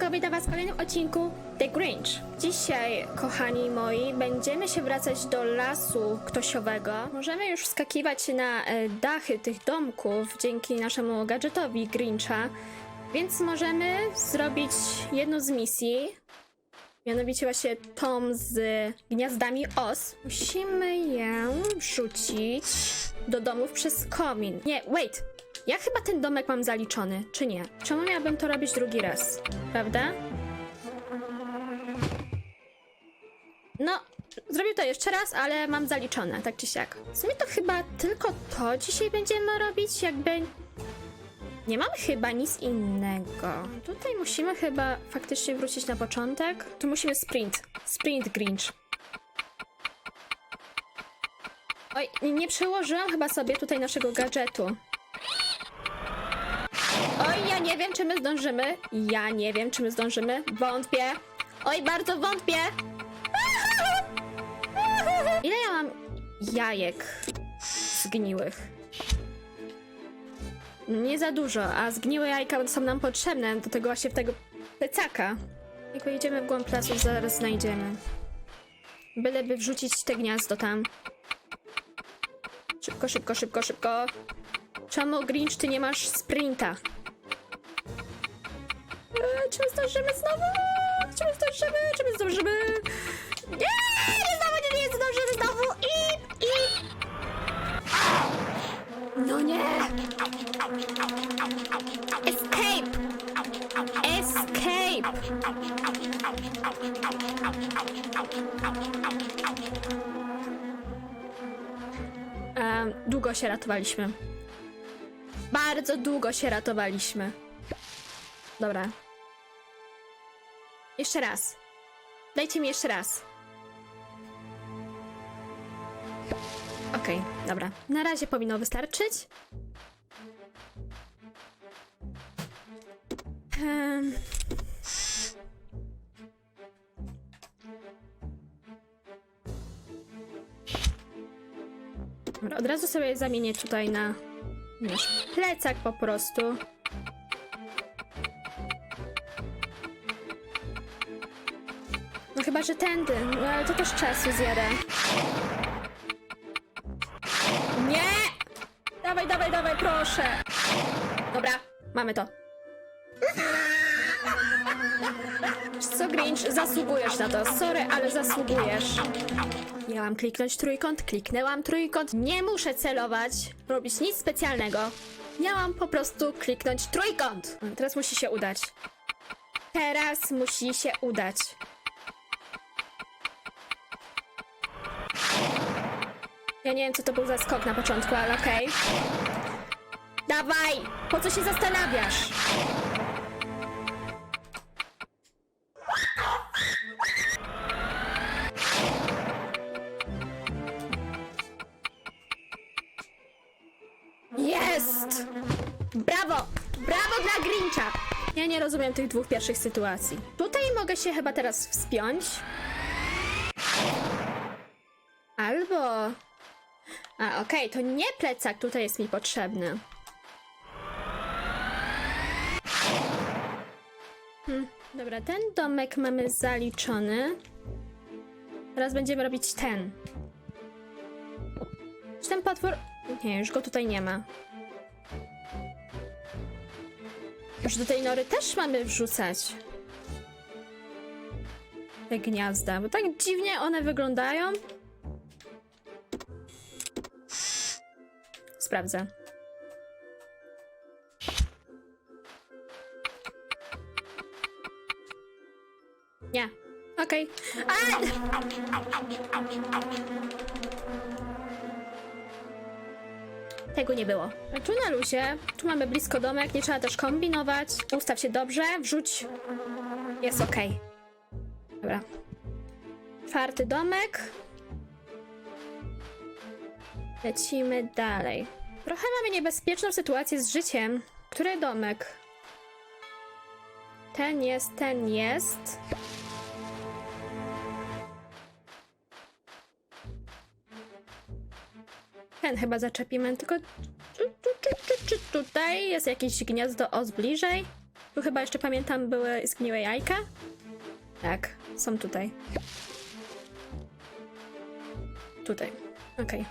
siemanko, witam was w kolejnym odcinku The Grinch. Dzisiaj, kochani moi, będziemy się wracać do lasu ktosiowego. Możemy już wskakiwać na e, dachy tych domków dzięki naszemu gadżetowi Grincha, więc możemy zrobić jedną z misji, mianowicie właśnie tą z gniazdami os. Musimy ją wrzucić do domów przez komin. Nie, wait! Ja chyba ten domek mam zaliczony, czy nie? Czemu miałabym to robić drugi raz? Prawda? No, zrobię to jeszcze raz, ale mam zaliczone, tak czy siak. W sumie to chyba tylko to dzisiaj będziemy robić, jakby... Nie mamy chyba nic innego. Tutaj musimy chyba faktycznie wrócić na początek. Tu musimy sprint. Sprint Grinch. Oj, nie przełożyłam chyba sobie tutaj naszego gadżetu. Wiem, czy my zdążymy. Ja nie wiem, czy my zdążymy. Wątpię. Oj, bardzo wątpię. Ile ja mam jajek zgniłych? Nie za dużo, a zgniłe jajka są nam potrzebne do tego właśnie w tego plecaka. Jak w głąb lasu, zaraz znajdziemy. Byleby wrzucić te gniazdo tam. Szybko, szybko, szybko, szybko. Czemu, Grinch, ty nie masz sprinta? Czy my zdążymy znowu? Czy my zdążymy? Czy my zdążymy? Nie! Nie znowu, nie, nie zdążymy znowu! I, i... No nie! Escape! Escape! Długo się ratowaliśmy. Bardzo długo się ratowaliśmy. Dobra. Jeszcze raz. Dajcie mi jeszcze raz. Okej, dobra. Na razie powinno wystarczyć. Em. Dobra, od razu sobie zamienię tutaj na nasz plecak po prostu. Chyba, że tędy, no ale to też czasu zjadę. Nie! Dawaj, dawaj, dawaj, proszę! Dobra, mamy to. Co, Grinch, zasługujesz na to. Sorry, ale zasługujesz. Miałam kliknąć trójkąt, kliknęłam trójkąt. Nie muszę celować, robić nic specjalnego. Miałam po prostu kliknąć trójkąt. Teraz musi się udać. Teraz musi się udać. Ja nie wiem, co to był za skok na początku, ale okej. Dawaj! Po co się zastanawiasz? Jest! Brawo! Brawo dla Grincha! Ja nie rozumiem tych dwóch pierwszych sytuacji. Tutaj mogę się chyba teraz wspiąć. Albo... A, okej, to nie plecak tutaj jest mi potrzebny. Hmm, dobra, ten domek mamy zaliczony. Teraz będziemy robić ten. Czy ten potwór... Nie, już go tutaj nie ma. Już do tej nory też mamy wrzucać. Te gniazda, bo tak dziwnie one wyglądają. Sprawdzę. Nie. Okej. A! Tego nie było. Tu na luzie, tu mamy blisko domek, nie trzeba też kombinować. Ustaw się dobrze, wrzuć. Jest ok. Dobra. Czwarty domek. Lecimy dalej. Trochę mamy niebezpieczną sytuację z życiem. Który domek? Ten jest, ten jest. Ten chyba zaczepimy, tylko czy, czy, czy, czy, tutaj jest jakieś gniazdo os bliżej? Tu chyba jeszcze pamiętam były zgniłe jajka. Tak, są tutaj. Tutaj. Okej.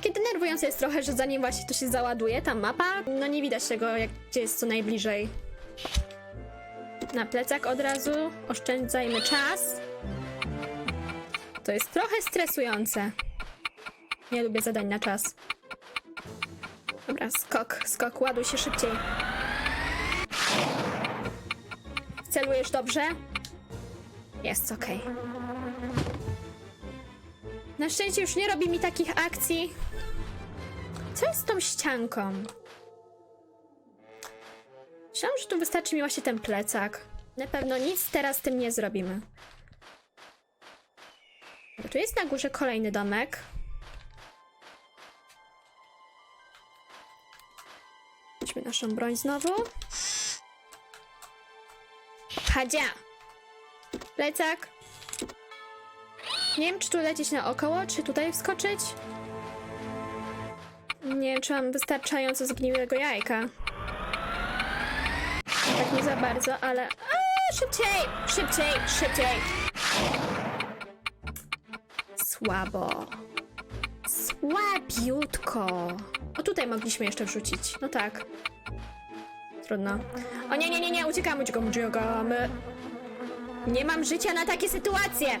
Kiedy denerwujące jest trochę, że zanim właśnie to się załaduje, ta mapa, no nie widać tego, jak, gdzie jest co najbliżej. Na plecak od razu, oszczędzajmy czas. To jest trochę stresujące. Nie lubię zadań na czas. Dobra, skok, skok, ładuj się szybciej. Celujesz dobrze? Jest okej. Na szczęście już nie robi mi takich akcji. Co jest z tą ścianką? Myślałam, że tu wystarczy mi właśnie ten plecak. Na pewno nic teraz z tym nie zrobimy. Bo tu jest na górze kolejny domek. Weźmy naszą broń znowu. Hadzia! Plecak. Nie wiem, czy tu lecieć naokoło, czy tutaj wskoczyć. Nie wiem, czy mam wystarczająco zgniłego jajka. Tak nie za bardzo, ale... A, szybciej! Szybciej! Szybciej! Słabo. Słabiutko. O, tutaj mogliśmy jeszcze wrzucić. No tak. Trudno. O nie, nie, nie, nie, uciekamy, uciekamy, uciekamy. Nie mam życia na takie sytuacje.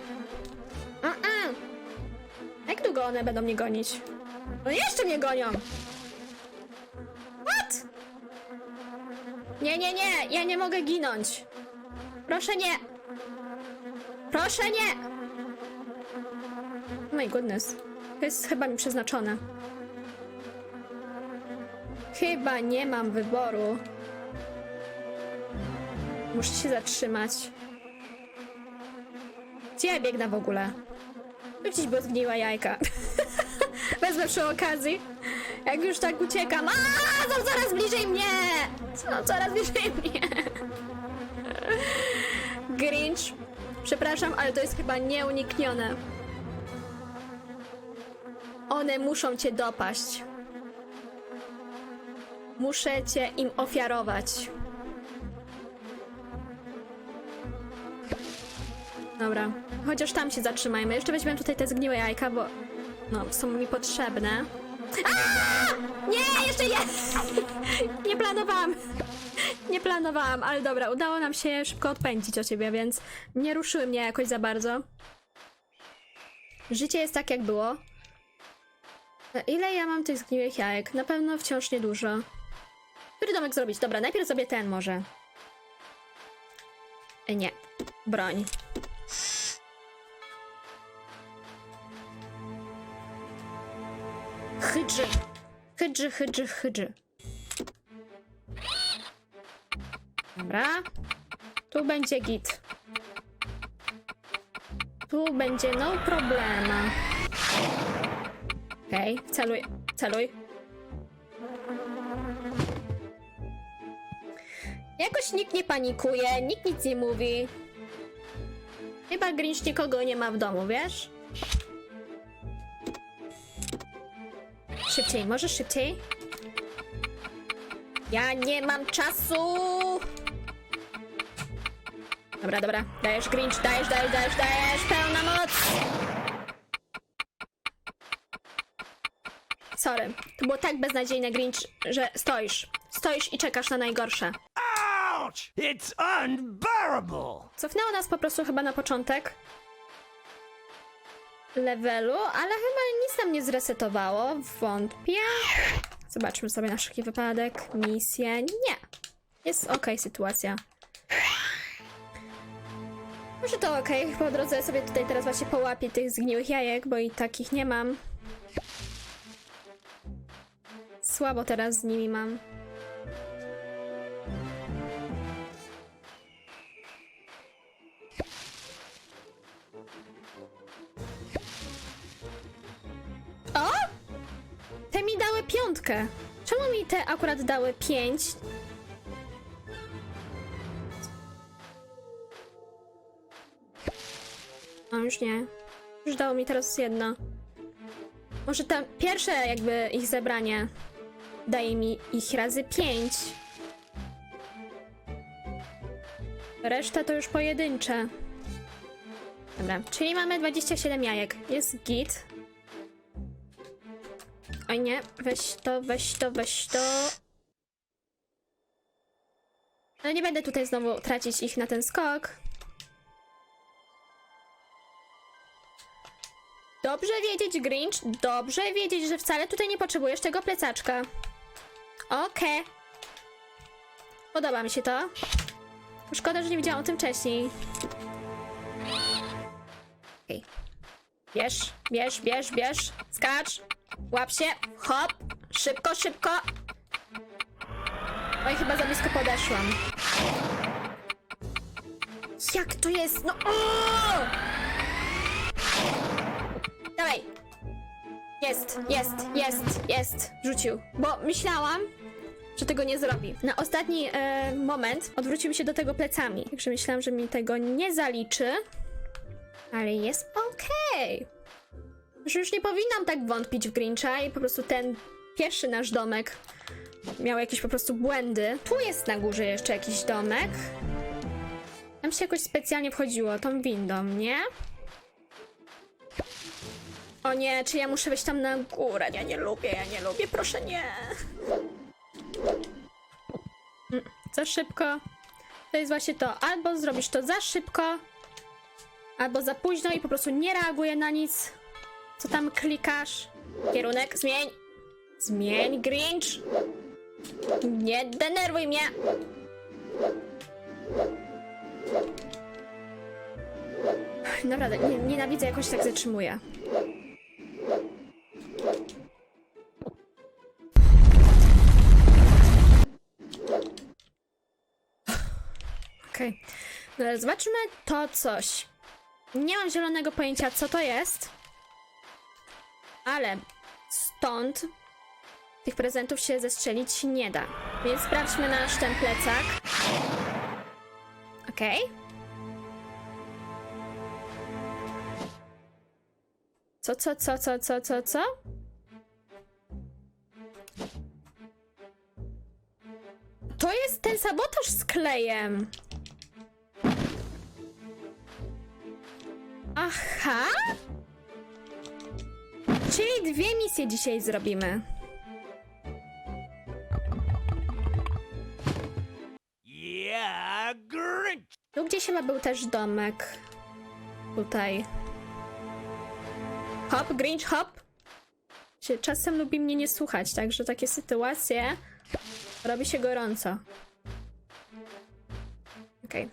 Długo one będą mnie gonić? No jeszcze mnie gonią. What? Nie, nie, nie, ja nie mogę ginąć. Proszę nie. Proszę nie. Oh my goodness. To jest chyba mi przeznaczone. Chyba nie mam wyboru. Muszę się zatrzymać. Gdzie ja biegnę w ogóle? Gdzieś by zgniła jajka. Wezmę przy okazji. Jak już tak uciekam. A, są coraz bliżej mnie! Są coraz bliżej mnie. Grinch. Przepraszam, ale to jest chyba nieuniknione. One muszą cię dopaść. Muszę cię im ofiarować. Dobra, chociaż tam się zatrzymajmy. Jeszcze weźmiemy tutaj te zgniłe jajka, bo no, są mi potrzebne. Aaaa! Nie, jeszcze nie! Nie planowałam. Nie planowałam, ale dobra, udało nam się szybko odpędzić o ciebie, więc nie ruszyły mnie jakoś za bardzo. Życie jest tak, jak było. Ile ja mam tych zgniłych jajek? Na pewno wciąż niedużo. Który domek zrobić? Dobra, najpierw zrobię ten może. E, Nie. Broń. Hydży. Hydży, hydży, hydży. Dobra. Tu będzie git. Tu będzie no problema. Okej, celuj, celuj. Jakoś nikt nie panikuje, nikt nic nie mówi. Chyba Grinch nikogo nie ma w domu, wiesz? Szybciej, może szybciej? Ja nie mam czasu! Dobra, dobra, dajesz Grinch, dajesz, dajesz, dajesz, dajesz, pełna moc! Sorry, to było tak beznadziejne, Grinch, że stoisz. Stoisz i czekasz na najgorsze. Ouch! It's unbearable! Cofnęło nas po prostu chyba na początek levelu, ale chyba nic nam nie zresetowało. Wątpię. Zobaczmy sobie na wszelki wypadek. Misję. Nie. Jest ok sytuacja. Może to ok. Po drodze sobie tutaj teraz właśnie połapię tych zgniłych jajek, bo i takich nie mam. Słabo teraz z nimi mam. Piątkę. Czemu mi te akurat dały pięć? A już nie. Już dało mi teraz jedno. Może tam pierwsze jakby ich zebranie daje mi ich razy pięć. Reszta to już pojedyncze. Dobra, czyli mamy 27 jajek. Jest git. Oj nie, weź to, weź to, weź to. Ale nie będę tutaj znowu tracić ich na ten skok. Dobrze wiedzieć, Grinch, dobrze wiedzieć, że wcale tutaj nie potrzebujesz tego plecaczka. Okej. Podoba mi się to. Szkoda, że nie wiedziałam o tym wcześniej. Okej. Bierz, bierz, bierz, bierz. Skacz. Łap się. Hop. Szybko, szybko. Oj, chyba za blisko podeszłam. Jak to jest? No. O! Dawaj. Jest, jest, jest, jest. Rzucił. Bo myślałam, że tego nie zrobi. Na ostatni e, moment odwrócił się do tego plecami. Także myślałam, że mi tego nie zaliczy. Ale jest okej. Już nie powinnam tak wątpić w Grincha i po prostu ten pierwszy nasz domek miał jakieś po prostu błędy. Tu jest na górze jeszcze jakiś domek. Tam się jakoś specjalnie wchodziło, tą windą, nie? O nie, czy ja muszę wejść tam na górę? Ja nie lubię, ja nie lubię, proszę nie. Mm, Za szybko. To jest właśnie to. Albo zrobisz to za szybko, albo za późno i po prostu nie reaguje na nic, co tam klikasz. Kierunek, zmień. Zmień, Grinch. Nie denerwuj mnie. Naprawdę, nie, nienawidzę jakoś tak zatrzymuję. Okej. Okay. Zobaczmy to coś. Nie mam zielonego pojęcia, co to jest. Ale stąd tych prezentów się zestrzelić nie da. Więc sprawdźmy nasz ten plecak. Okej. Co, co, co, co, co, co, co? To jest ten sabotaż z klejem. Aha! Czyli dwie misje dzisiaj zrobimy. Yeah, Grinch! Tu gdzieś chyba był też domek. Tutaj. Hop, Grinch, hop! Czasem lubi mnie nie słuchać, także takie sytuacje robi się gorąco. Okej.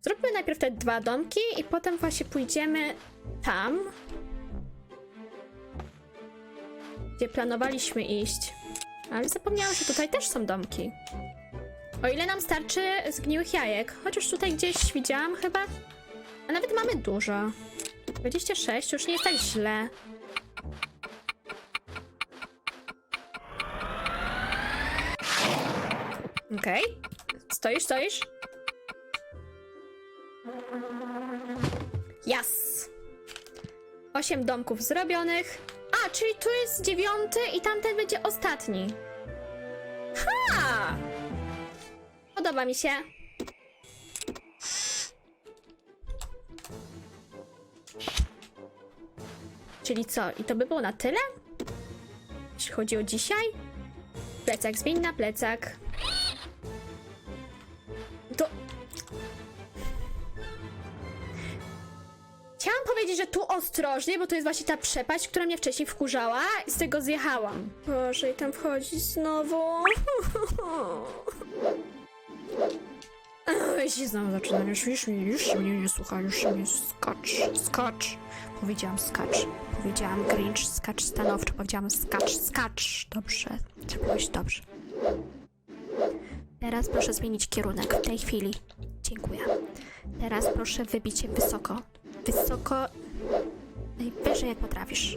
Zróbmy najpierw te dwa domki i potem właśnie pójdziemy tam, gdzie planowaliśmy iść. Ale zapomniałam, że tutaj też są domki. O ile nam starczy zgniłych jajek. Chociaż tutaj gdzieś widziałam chyba. A nawet mamy dużo. 26, już nie jest tak źle. Okej. Stoisz, stoisz? Jas! Osiem domków zrobionych. Czyli tu jest dziewiąty i tamten będzie ostatni. Ha! Podoba mi się. Czyli co? I to by było na tyle? Jeśli chodzi o dzisiaj? Plecak, zmień na plecak. Ostrożnie, bo to jest właśnie ta przepaść, która mnie wcześniej wkurzała i z tego zjechałam. Boże, i tam wchodzić znowu. Ej, się znowu zaczynam, już, już, mnie- już się mnie nie słucha, już się mnie skacz, skacz. Powiedziałam skacz, powiedziałam Grinch, skacz stanowczo, powiedziałam skacz, skacz. Dobrze, zrobiłeś dobrze. Teraz proszę zmienić kierunek w tej chwili. Dziękuję. Teraz proszę wybić się wysoko. Wysoko. Najwyżej jak potrafisz.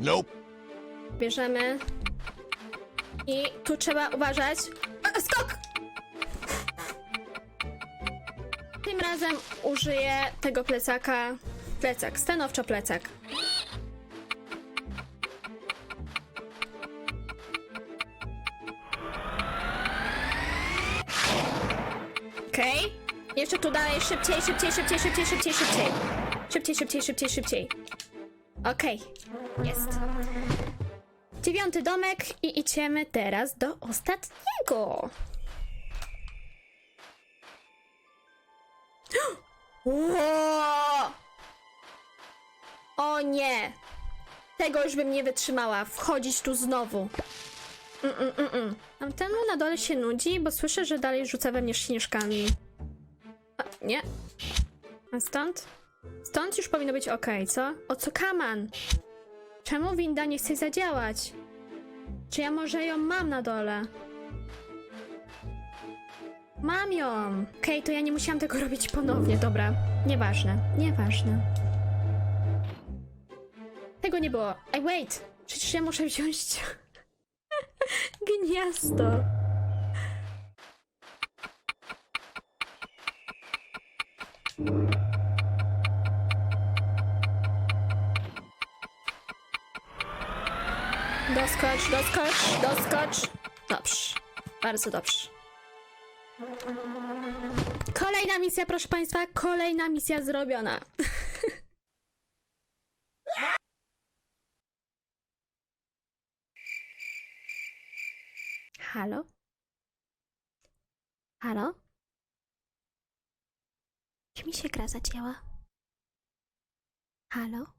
Nope. Bierzemy. I tu trzeba uważać. A, skok! Tym razem użyję tego plecaka. Plecak, stanowczo plecak. Okej. Jeszcze tu dalej, szybciej, szybciej, szybciej, szybciej, szybciej, szybciej. Szybciej, szybciej, szybciej, szybciej. Okej, jest. Dziewiąty domek i idziemy teraz do ostatniego. O nie! Tego już bym nie wytrzymała. Wchodzić tu znowu. Mm, mm, mm. A temu na dole się nudzi, bo słyszę, że dalej rzuca we mnie śnieżkami. A, nie. A stąd? Stąd już powinno być ok, co? O co kaman? Czemu winda nie chce zadziałać? Czy ja może ją mam na dole? Mam ją! Okej, to ja nie musiałam tego robić ponownie, dobra. Nieważne, nieważne. Tego nie było. Ej, wait! Przecież ja muszę wziąć gniazdo. Doskocz, doskocz, doskocz. Dobrze. Bardzo dobrze. Kolejna misja, proszę Państwa, kolejna misja zrobiona. Halo? Halo? Czy mi się gra zacięła? Halo?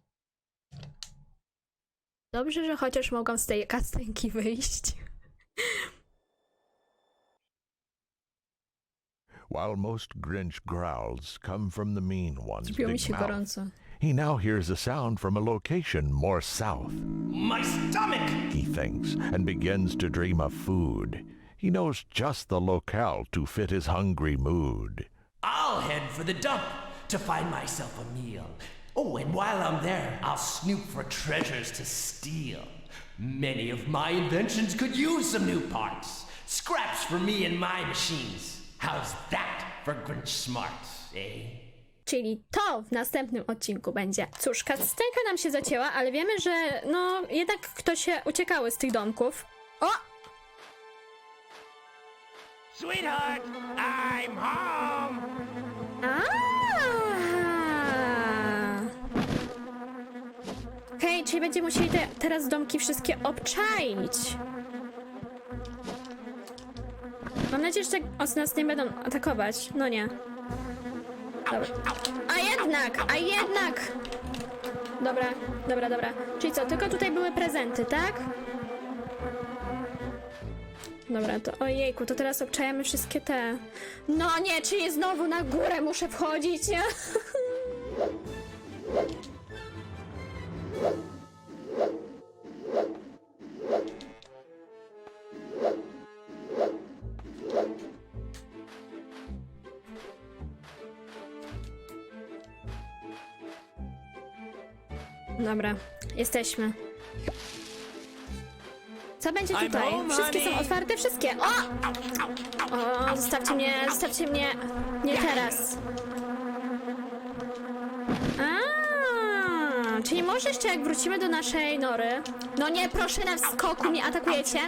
Dobrze, że chociaż mogłam z tej kastenki wyjść. While most Grinch growls come from the mean one's Zrobiło mi big się mouth, gorąco. he now hears a sound from a location more south. My stomach! He thinks and begins to dream of food. He knows just the locale to fit his hungry mood. I'll head for the dump to find myself a meal. Oh, and while I'm there, I'll snoop for treasures to steal. Many of my inventions could use some new parts. Scraps for me and my machines. How's that for Grinch smarts, eh? Czyli to w następnym odcinku będzie. Cóż, kastenka nam się zacięła, ale wiemy, że no jednak ktoś się uciekały z tych domków. O! Sweetheart, I'm home! Czyli będziemy musieli te, teraz domki wszystkie obczaić. Mam nadzieję, że od nas nie będą atakować. No nie. Dobra. A jednak, a jednak! Dobra, dobra, dobra. Czyli co, tylko tutaj były prezenty, tak? Dobra, to ojejku, to teraz obczajamy wszystkie te. No nie, czyli znowu na górę muszę wchodzić. Dobra, jesteśmy. Co będzie tutaj? Wszystkie są otwarte? Wszystkie! O! O, zostawcie mnie, zostawcie mnie. Nie teraz. A, czyli może jeszcze jak wrócimy do naszej nory. No nie, proszę na skoku, nie atakujecie.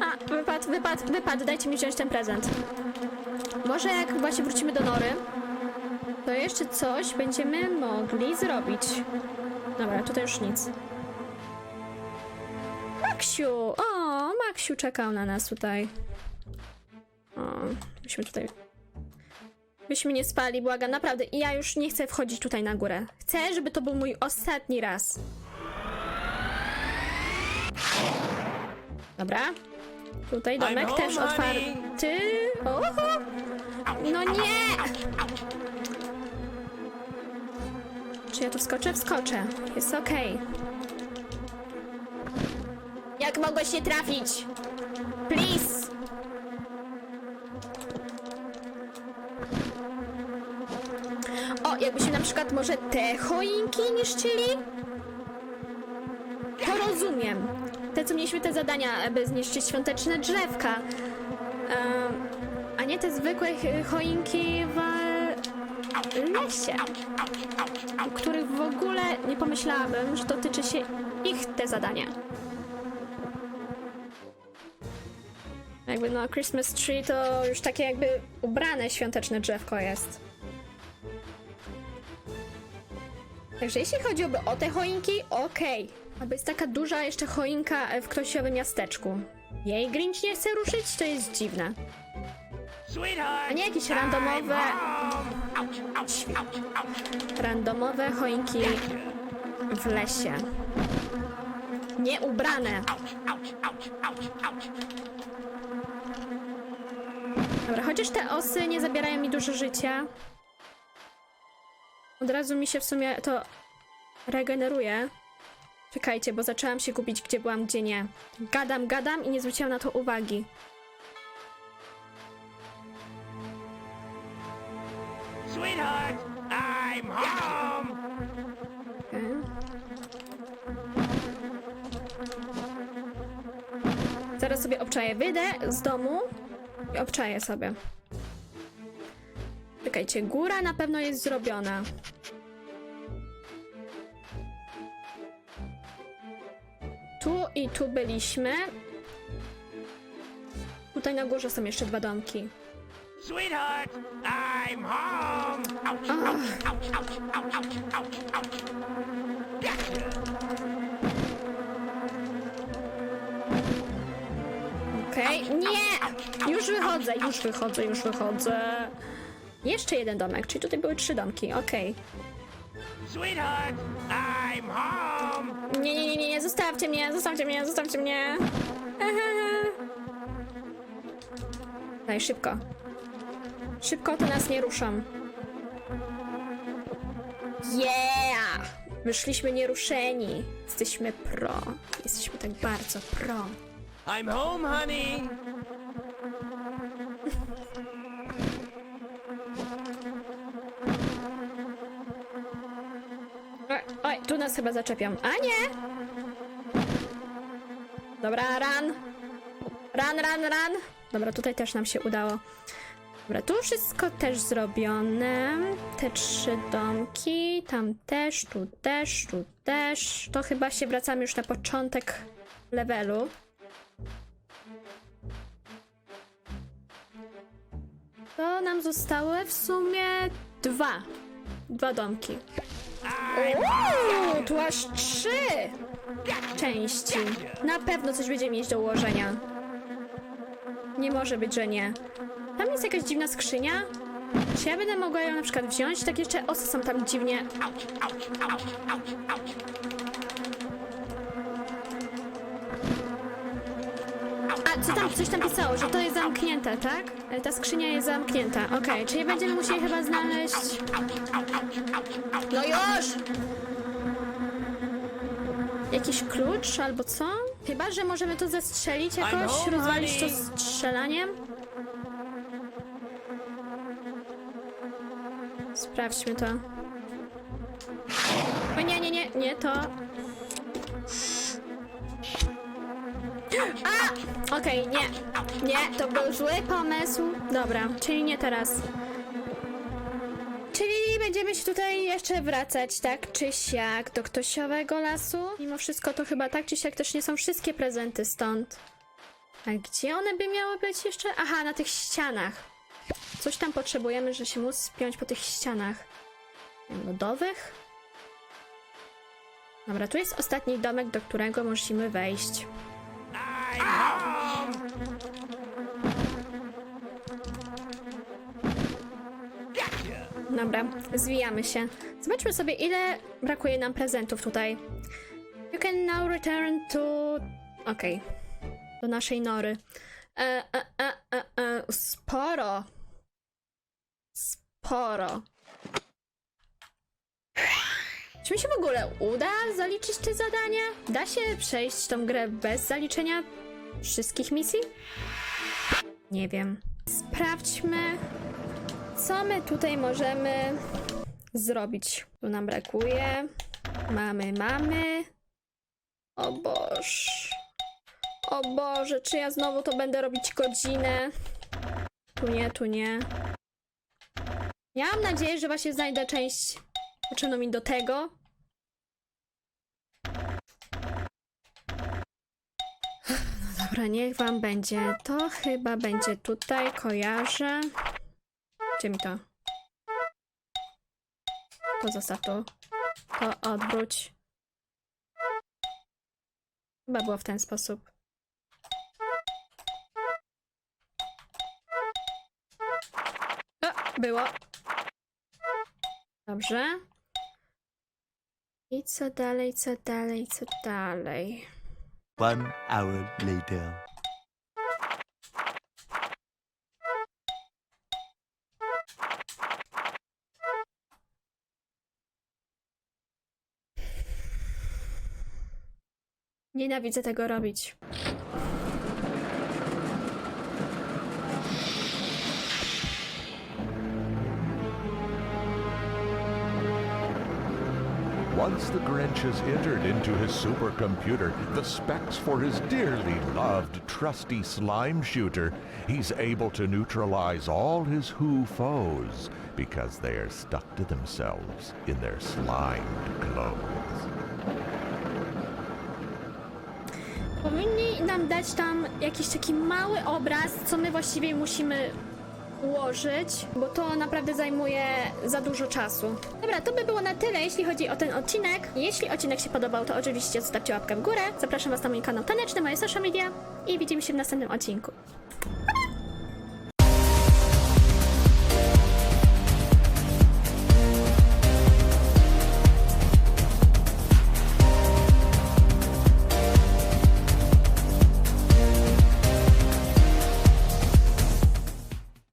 A, wypad, wypad, wypad, dajcie mi wziąć ten prezent. Może jak właśnie wrócimy do nory, jeszcze coś będziemy mogli zrobić. Dobra, tutaj już nic. Maksiu! O, Maksiu czekał na nas tutaj. O, myśmy tutaj... Byśmy nie spali, błagam, naprawdę. I ja już nie chcę wchodzić tutaj na górę. Chcę, żeby to był mój ostatni raz. Dobra. Tutaj domek też otwarty. Oho! No nie! Czy ja tu wskoczę? Wskoczę. Jest okej. Jak mogłeś nie trafić? Please! O, jakbyśmy na przykład może te choinki niszczyli? To rozumiem. Te, co mieliśmy te zadania, aby zniszczyć świąteczne drzewka. A nie te zwykłe ch- choinki w lesie. O których w ogóle nie pomyślałabym, że dotyczy się ich te zadania. Jakby no Christmas tree to już takie jakby ubrane świąteczne drzewko jest. Także jeśli chodzi o, te choinki, okej. Albo jest taka duża jeszcze choinka w Klosiowym miasteczku. Jej Grinch nie chce ruszyć, to jest dziwne. A nie jakieś randomowe... Randomowe choinki w lesie. Nieubrane. Dobra, chociaż te osy nie zabierają mi dużo życia. Od razu mi się w sumie to regeneruje. Czekajcie, bo zaczęłam się gubić, gdzie byłam, gdzie nie. Gadam, gadam i nie zwróciłam na to uwagi. Sweetheart, I'm home. Zaraz sobie obczaję. Wyjdę z domu i obczaję sobie. Czekajcie, góra na pewno jest zrobiona. Tu i tu byliśmy. Tutaj na górze są jeszcze dwa domki. Sweetheart, I'm home. Ouch, ouch, ouch, ouch, ouch, ouch, ouch, ouch. Gotcha. Okej, nie! Już wychodzę, już wychodzę, już wychodzę. Jeszcze jeden domek, czyli tutaj były trzy domki, okej. Sweetheart, I'm home. Nie, nie, nie, nie, nie, zostawcie mnie, zostawcie mnie, zostawcie mnie. Daj, szybko. Szybko, to nas nie ruszą. Yeah! Wyszliśmy nieruszeni. Jesteśmy pro. Jesteśmy tak bardzo pro. I'm home, honey. Oj, oj, tu nas chyba zaczepią. A nie! Dobra, ran. Ran, ran, ran. Dobra, tutaj też nam się udało. Dobra, tu wszystko też zrobione. Te trzy domki, tam też, tu też, tu też. To chyba się wracamy już na początek levelu. To nam zostały w sumie dwa. Dwa domki. Uuu, tu aż trzy części. Na pewno coś będzie mieć do ułożenia. Nie może być, że nie. Tam jest jakaś dziwna skrzynia. Czy ja będę mogła ją na przykład wziąć? Tak jeszcze osy są tam dziwnie. A, co tam, coś tam pisało, że to jest zamknięte, tak? E, Ta skrzynia jest zamknięta. Okej, czyli będziemy musieli chyba znaleźć... No już! Jakiś klucz albo co? Chyba, że możemy to zestrzelić jakoś, rozwalić to strzelaniem. Sprawdźmy to. O nie, nie, nie, nie to. A! Okej, nie. Nie, to był zły pomysł. Dobra, czyli nie teraz. Czyli będziemy się tutaj jeszcze wracać, tak czy siak, do ktosiowego lasu. Mimo wszystko to chyba tak czy siak też nie są wszystkie prezenty stąd. A gdzie one by miały być jeszcze? Aha, na tych ścianach. Coś tam potrzebujemy, że się móc spiąć po tych ścianach. Lodowych? Dobra, tu jest ostatni domek, do którego musimy wejść. Dobra, zwijamy się. Zobaczmy sobie, ile brakuje nam prezentów tutaj. You can now return to... Okej. Do naszej nory. E, e, e, e, e. Sporo. Sporo. Czy mi się w ogóle uda zaliczyć te zadania? Da się przejść tą grę bez zaliczenia wszystkich misji? Nie wiem. Sprawdźmy, co my tutaj możemy zrobić. Tu nam brakuje. Mamy, mamy. O Boż. O Boże, czy ja znowu to będę robić godzinę? Tu nie, tu nie. Ja mam nadzieję, że właśnie znajdę część potrzebną mi do tego. No Dobra, niech wam będzie. To chyba będzie tutaj, kojarzę. Gdzie mi to? To zostaw tu. To odwróć. Chyba było w ten sposób. O, było. Dobrze. I co dalej, co dalej, co dalej? One hour later. Nienawidzę tego robić. Once the Grinch has entered into his supercomputer the specs for his dearly loved trusty slime shooter, he's able to neutralize all his Who foes because they are stuck to themselves in their slimed clothes. Powinni nam dać tam jakiś taki mały obraz, co my właściwie musimy ułożyć, bo to naprawdę zajmuje za dużo czasu. Dobra, to by było na tyle, jeśli chodzi o ten odcinek. Jeśli odcinek się podobał, to oczywiście zostawcie łapkę w górę. Zapraszam Was na mój kanał taneczny, moje social media i widzimy się w następnym odcinku.